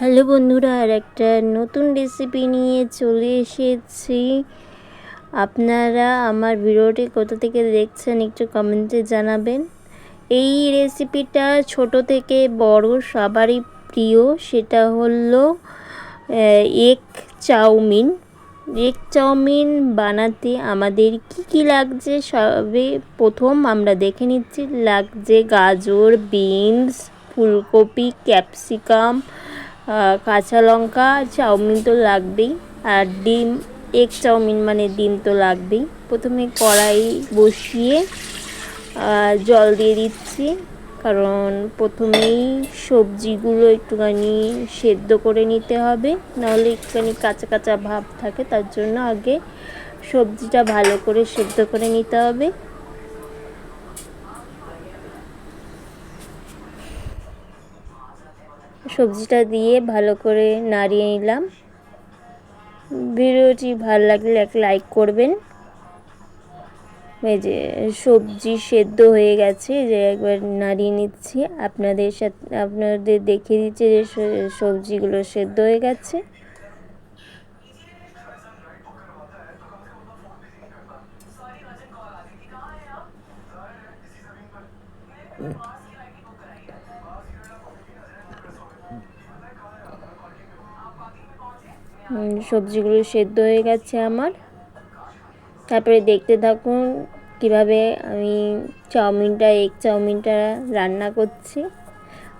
Hello বন্ধুরা, আর একটা নতুন রেসিপি নিয়ে চলে এসেছি। আপনারা আমার ভিডিওটি কোথা থেকে দেখছেন একটু কমেন্টে জানাবেন। এই রেসিপিটা ছোট থেকে বড় সবারই প্রিয়, সেটা হলো এগ চাউমিন। এগ চাউমিন বানাতে আমাদের কি কি লাগছে সবে প্রথম আমরা দেখে নিচ্ছি। লাগছে গাজর বিনস ফুলকপি ক্যাপসিকাম কাঁচা লঙ্কা, চাউমিন তো লাগবেই, আর ডিম, এগ চাউমিন মানে ডিম তো লাগবেই। প্রথমে কড়াই বসিয়ে জল দিয়ে দিচ্ছি, কারণ প্রথমেই সবজিগুলো একটুখানি সেদ্ধ করে নিতে হবে, নাহলে একটুখানি কাঁচা কাঁচা ভাব থাকে, তার জন্য আগে সবজিটা ভালো করে সেদ্ধ করে নিতে হবে। সবজিটা দিয়ে ভালো করে নাড়িয়ে নিলাম। ভিডিওটি ভালো লাগলে এক লাইক করবেন। এই যে সবজি সেদ্ধ হয়ে গেছে যে একবার নাড়িয়ে নিচ্ছি। আপনাদের সাথে, আপনাদের দেখিয়ে দিচ্ছে যে সবজিগুলো সেদ্ধ হয়ে গেছে। সবজিগুলো সেদ্ধ হয়ে গেছে আমার। তারপরে দেখতে থাকুন কীভাবে আমি চাউমিনটা এগ চাউমিনটা রান্না করছি।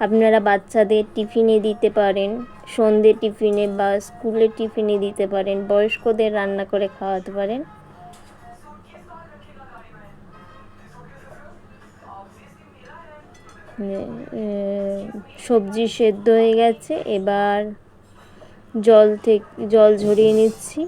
আপনারা বাচ্চাদের টিফিনে দিতে পারেন সন্ধে টিফিনে বা স্কুলের টিফিনে দিতে পারেন, বয়স্কদের রান্না করে খাওয়াতে পারেন। সবজি সেদ্ধ হয়ে গেছে, এবার জল থেকে জল ঝরিয়ে নিচ্ছি।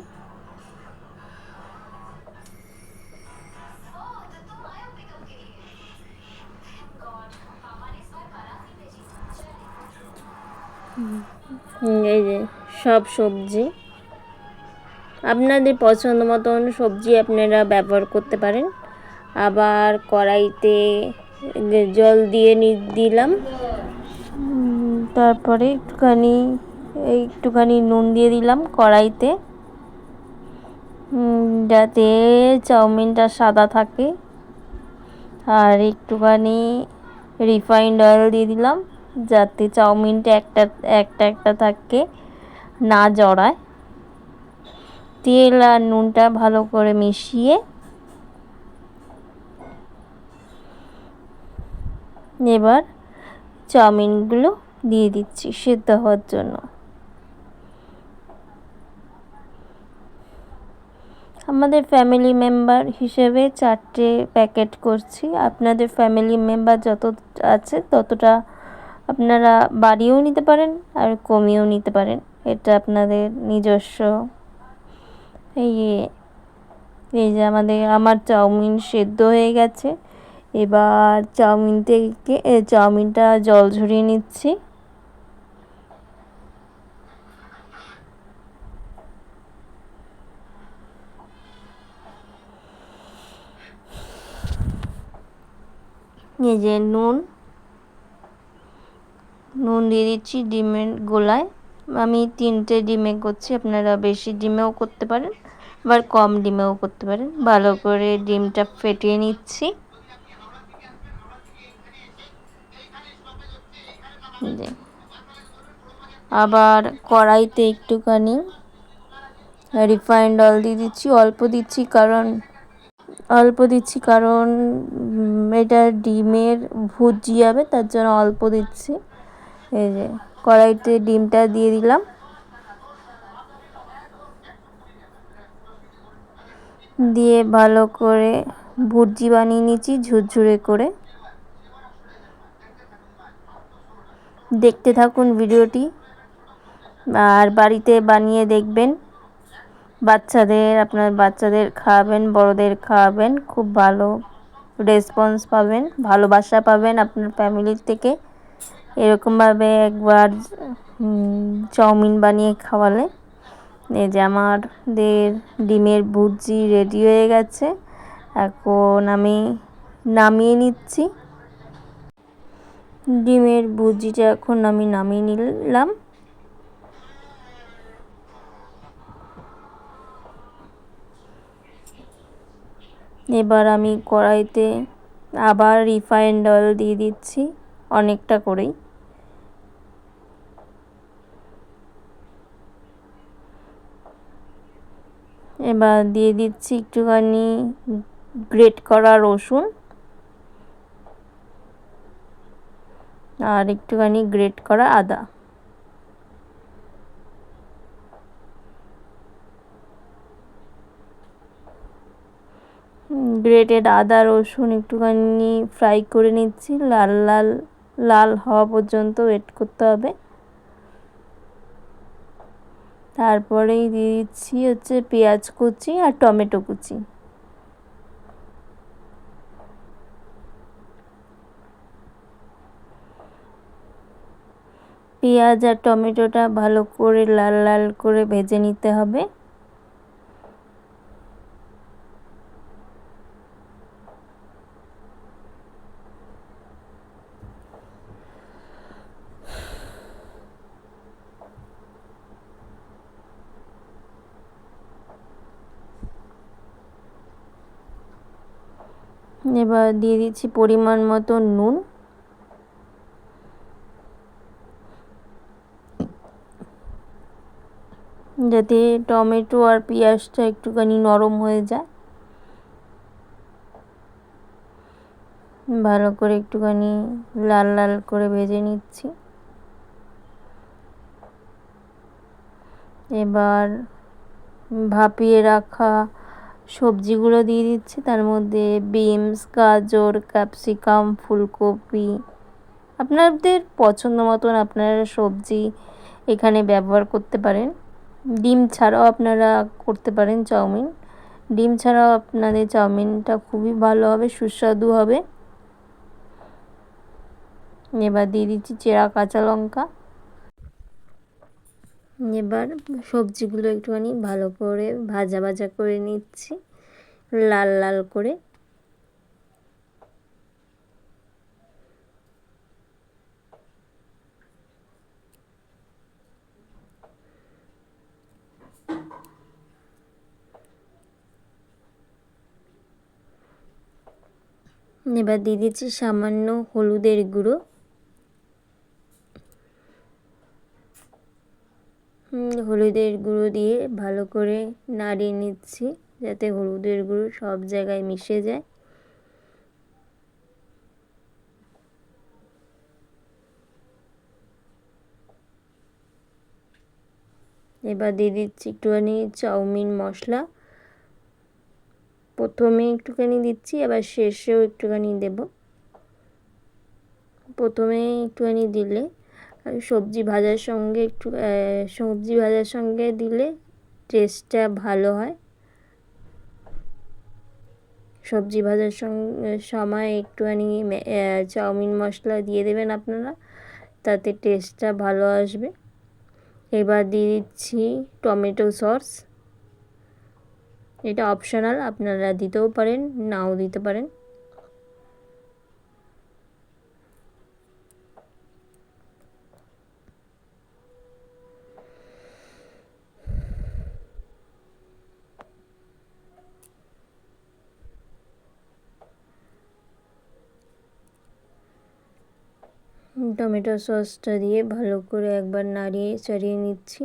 এই যে সব সবজি। আপনাদের পছন্দ মতন সবজি আপনারা ব্যবহার করতে পারেন। আবার কড়াইতে জল দিয়ে নি দিলাম। তারপরে একটুখানি একটুখানি নুন দিয়ে দিলাম কড়াইতে। যাতে চাউমিনটা সাদা থাকে। আর একটুখানি রিফাইন্ড অয়েল দিয়ে দিলাম, যাতে চাউমিনটা একটা একটা একটা থাকে, না জড়ায়। তেল আর নুনটা ভালো করে মিশিয়ে এবার চাউমিনগুলো দিয়ে দিচ্ছি সেদ্ধ হওয়ার জন্য। আমাদের ফ্যামিলি মেম্বার হিসেবে চারটে প্যাকেট করছি। আপনাদের ফ্যামিলি মেম্বার যত আছে ততটা আপনারা বাড়িয়েও নিতে পারেন আর কমিয়েও নিতে পারেন। এটা আপনাদের নিজস্ব। এই এই যে আমাদের, আমার চাউমিন সেদ্ধ হয়ে গেছে। এবার চাউমিন থেকে চাউমিনটা জল ঝরিয়ে নিচ্ছি। যে নুন নুন দিয়ে দিচ্ছি ডিমের গোলায়। আমি তিনটে ডিমে করছি, আপনারা বেশি ডিমেও করতে পারেন, আবার কম ডিমেও করতে পারেন। ভালো করে ডিমটা ফেটিয়ে নিচ্ছি। আবার কড়াইতে একটুখানি রিফাইন্ড অয়েল দিয়ে দিচ্ছি। অল্প দিচ্ছি কারণ অল্প দিচ্ছি কারণ এটা ডিমের ভুজি যাবে তার জন্য অল্প দিচ্ছি। এই যে, কড়াইতে ডিমটা দিয়ে দিলাম। দিয়ে ভালো করে ভুজি বানিয়ে নিচ্ছি, ঝুরঝুরে করে। দেখতে থাকুন ভিডিওটি, আর বাড়িতে বানিয়ে দেখবেন। বাচ্চাদের, আপনার বাচ্চাদের খাওয়াবেন বড়দের খাওয়াবেন খুব ভালো রেসপন্স পাবেন, ভালোবাসা পাবেন আপনার ফ্যামিলির থেকে। এরকমভাবে একবার চাউমিন বানিয়ে খাওয়ালে। এই যে আমাদের ডিমের ভুজি রেডি হয়ে গেছে। এখন আমি নামিয়ে নিচ্ছি। ডিমের ভুজিটা এখন আমি নামিয়ে নিলাম। এবার আমি কড়াইতে আবার রিফাইন্ড অয়েল দিয়ে দিচ্ছি অনেকটা করেই। এবার দিয়ে দিচ্ছি একটুখানি গ্রেট করা রসুন। আর একটুখানি গ্রেট করা আদা। গ্রেটেড আদা রসুন একটুখানি ফ্রাই করে নিচ্ছি। লাল লাল লাল হওয়া পর্যন্ত ওয়েট করতে হবে। তারপরেই দিয়ে দিচ্ছি হচ্ছে পেঁয়াজ কুচি আর টমেটো কুচি। পেঁয়াজ আর টমেটোটা ভালো করে লাল লাল করে ভেজে নিতে হবে। এবার দিয়ে দিচ্ছি পরিমাণ মতো নুন। যাতে টমেটো আর পেঁয়াজটা একটুখানি নরম হয়ে যায়। ভালো করে একটুখানি লাল লাল করে ভেজে নিচ্ছি। এবার ভাপিয়ে রাখা সবজিগুলো দিয়ে দিচ্ছি। তার মধ্যে বিনস, গাজর, ক্যাপসিকাম, ফুলকপি। আপনাদের পছন্দ মতন আপনারা সবজি এখানে ব্যবহার করতে পারেন। ডিম ছাড়াও আপনারা করতে পারেন চাউমিন। ডিম ছাড়াও আপনাদের চাউমিনটা খুবই ভালো হবে, সুস্বাদু হবে। এবার দিয়ে দিচ্ছি চেরা কাঁচা লঙ্কা। এবার সবজিগুলো একটুখানি ভালো করে ভাজা ভাজা করে নিচ্ছি, লাল লাল করে। এবার দিয়ে দিচ্ছি সামান্য হলুদের গুঁড়ো। হলুদের গুঁড়ো দিয়ে ভালো করে নাড়িয়ে নিচ্ছি যাতে হলুদের গুঁড়ো সব জায়গায় মিশে যায়। এবার দিয়ে দিচ্ছি একটুখানি চাউমিন মশলা। প্রথমে একটুখানি দিচ্ছি আবার শেষেও একটুখানি দেব। প্রথমে একটুখানি দিলে সবজি ভাজার সঙ্গে একটু সবজি ভাজার সঙ্গে দিলে টেস্টটা ভালো হয়। সবজি ভাজার সঙ্গে, সময় একটুখানি চাউমিন মশলা দিয়ে দেবেন আপনারা, তাতে টেস্টটা ভালো আসবে। এবার দিয়ে দিচ্ছি টমেটো সস। এটা অপশনাল আপনারা দিতেও পারেন, নাও দিতে পারেন। টমেটো সসটা দিয়ে ভালো করে একবার নাড়িয়ে চাড়িয়ে নিচ্ছি।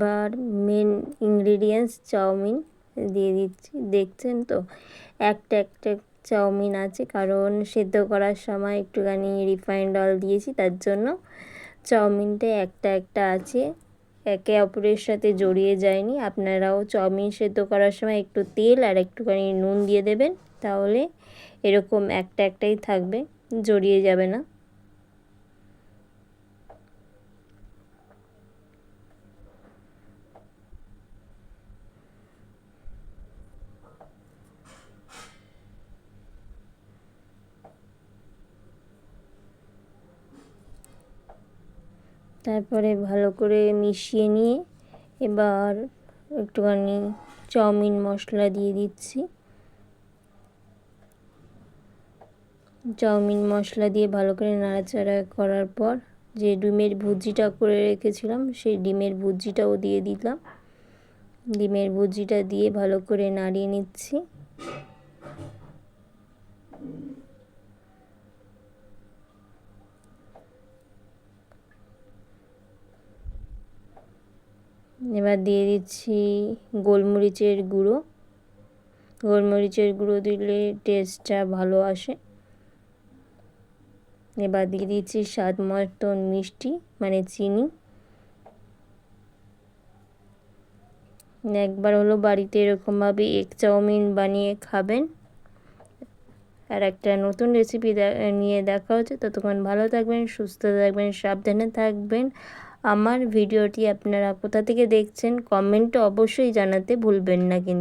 এবার মেন ইনগ্রিডিয়েন্টস চাউমিন দিয়ে দিচ্ছি। দেখছেন তো? একটা একটা চাউমিন আছে, কারণ সেদ্ধ করার সময় একটুখানি রিফাইন্ড অয়েল দিয়েছি, তার জন্য চাউমিনটা একটা একটা আছে। একে অপরের সাথে জড়িয়ে যায়নি। আপনারাও চাউমিন সেদ্ধ করার সময় একটু তেল আর একটুখানি নুন দিয়ে দেবেন, তাহলে এরকম একটা একটাই থাকবে, জড়িয়ে যাবে না। তারপরে ভালো করে মিশিয়ে নিয়ে এবার একটুখানি চাউমিন মশলা দিয়ে দিচ্ছি। চাউমিন মশলা দিয়ে ভালো করে নাড়াচাড়া করার পর যে ডিমের ভুজিটা করে রেখেছিলাম, সেই ডিমের ভুজিটাও দিয়ে দিলাম। ডিমের ভুজিটা দিয়ে ভালো করে নাড়িয়ে নিচ্ছি। এবার দিয়ে দিচ্ছি গোলমরিচের গুঁড়ো। গোলমরিচের গুঁড়ো দিলে টেস্টটা ভালো আসে। এবার দিয়ে দিচ্ছি স্বাদ মতন মিষ্টি মানে চিনি। একবার হলো বাড়িতে এরকমভাবে এগ চাউমিন বানিয়ে খাবেন। আর একটা নতুন রেসিপি নিয়ে দেখা হচ্ছে। ততক্ষণ ভালো থাকবেন, সুস্থ থাকবেন, সাবধানে থাকবেন। আমার ভিডিওটি আপনারা কোথা থেকে দেখছেন কমেন্টে অবশ্যই জানাতে ভুলবেন না কিন্তু।